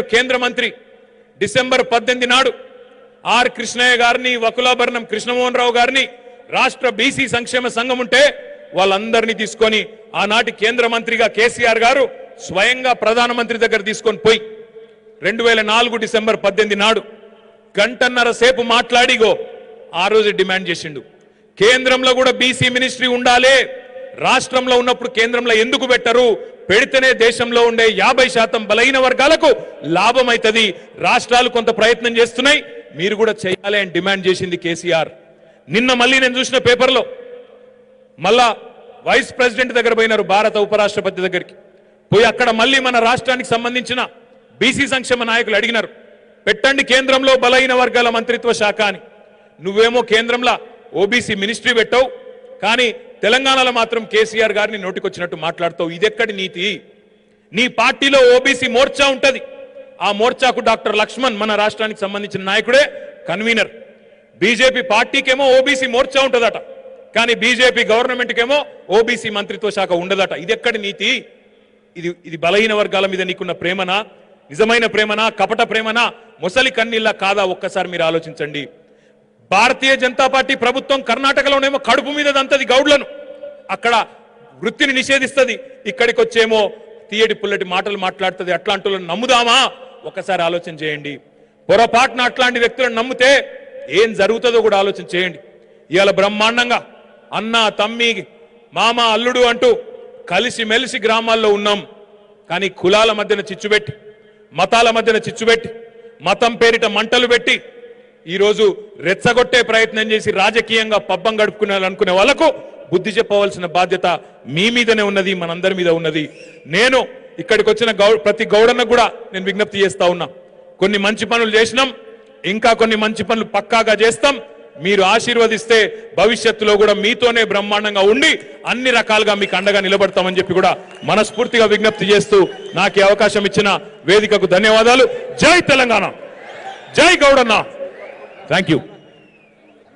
గారు కేంద్ర మంత్రి. డిసెంబర్ పద్దెనిమిది నాడు ఆర్ కృష్ణయ్య గారిని వకులాభరణం కృష్ణమోహన్ రావు గారిని రాష్ట్ర బీసీ సంక్షేమ సంఘం ఉంటే వాళ్ళందరినీ తీసుకొని ఆనాటి కేంద్ర మంత్రిగా కేసీఆర్ గారు స్వయంగా ప్రధానమంత్రి దగ్గర తీసుకొని పోయి రెండు వేల నాలుగు డిసెంబర్ పద్దెనిమిది నాడు గంటన్నర సేపు మాట్లాడిగో ఆ రోజు డిమాండ్ చేసిండు. కేంద్రంలో కూడా బీసీ మినిస్ట్రీ ఉండాలి రాష్ట్రంలో ఉన్నప్పుడు కేంద్రంలో ఎందుకు పెట్టరు? పెడితేనే దేశంలో ఉండే యాభై శాతం బలహీన వర్గాలకు లాభం అవుతుంది రాష్ట్రాలు కొంత ప్రయత్నం చేస్తున్నాయి. మీరు కూడా చేయాలి అని డిమాండ్ చేసింది కేసీఆర్. నిన్న మళ్ళీ నేను చూసిన పేపర్లో మళ్ళా వైస్ ప్రెసిడెంట్ దగ్గర పోయినారు భారత ఉపరాష్ట్రపతి దగ్గరికి. పోయి అక్కడ మళ్ళీ మన రాష్ట్రానికి సంబంధించిన బీసీ సంక్షేమ నాయకులు అడిగినారు. పెట్టండి కేంద్రంలో బలహీన వర్గాల మంత్రిత్వ శాఖ అని. నువ్వేమో కేంద్రంలో ఓబీసీ మినిస్ట్రీ పెట్టావు. కానీ తెలంగాణలో మాత్రం కేసీఆర్ గారిని నోటికొచ్చినట్టు మాట్లాడుతావు. ఇదెక్కడి నీతి? నీ పార్టీలో ఓబీసీ మోర్చా ఉంటుంది. ఆ మోర్చాకు డాక్టర్ లక్ష్మణ్ మన రాష్ట్రానికి సంబంధించిన నాయకుడే కన్వీనర్. బీజేపీ పార్టీకేమో ఓబీసీ మోర్చా ఉంటుందట. కానీ బీజేపీ గవర్నమెంట్కేమో ఓబీసీ మంత్రిత్వ శాఖ ఉండదట. ఇదెక్కడి నీతి? ఇది ఇది బలహీన వర్గాల మీద నీకున్న ప్రేమనా? నిజమైన ప్రేమనా? కపట ప్రేమనా? ముసలి కన్నీళ్ళ కాదా? ఒక్కసారి మీరు ఆలోచించండి. భారతీయ జనతా పార్టీ ప్రభుత్వం కర్ణాటకలోనేమో కడుపు మీద దంతది గౌడ్లను. అక్కడ వృత్తిని నిషేధిస్తుంది. ఇక్కడికి వచ్చేమో తీయటి పుల్లటి మాటలు మాట్లాడుతుంది. అట్లాంటి నమ్ముదామా? ఒకసారి ఆలోచన చేయండి. పొరపాటున అట్లాంటి వ్యక్తులను నమ్మితే ఏం జరుగుతుందో కూడా ఆలోచన చేయండి. ఇవాళ బ్రహ్మాండంగా అన్న తమ్మి మామ అల్లుడు అంటూ కలిసి మెలిసి గ్రామాల్లో ఉన్నాం. కానీ కులాల మధ్యన చిచ్చుపెట్టి మతాల మధ్యన చిచ్చుపెట్టి మతం పేరిట మంటలు పెట్టి ఈరోజు రెచ్చగొట్టే ప్రయత్నం చేసి రాజకీయంగా పబ్బం గడుపుకునేయాలనుకునే వాళ్ళకు బుద్ధి చెప్పవలసిన బాధ్యత మీ మీదనే ఉన్నది మనందరి మీద ఉన్నది. నేను ఇక్కడికి వచ్చిన గౌ ప్రతి గౌడన్న కూడా నేను విజ్ఞప్తి చేస్తా ఉన్నా. కొన్ని మంచి పనులు చేసినాం ఇంకా కొన్ని మంచి పనులు పక్కాగా చేస్తాం. మీరు ఆశీర్వదిస్తే భవిష్యత్తులో కూడా మీతోనే బ్రహ్మాండంగా ఉండి అన్ని రకాలుగా మీకు అండగా నిలబడతామని చెప్పి కూడా మనస్ఫూర్తిగా విజ్ఞప్తి చేస్తూ నాకు అవకాశం ఇచ్చిన వేదికకు ధన్యవాదాలు. జై తెలంగాణ! జై గౌడన్న! Thank you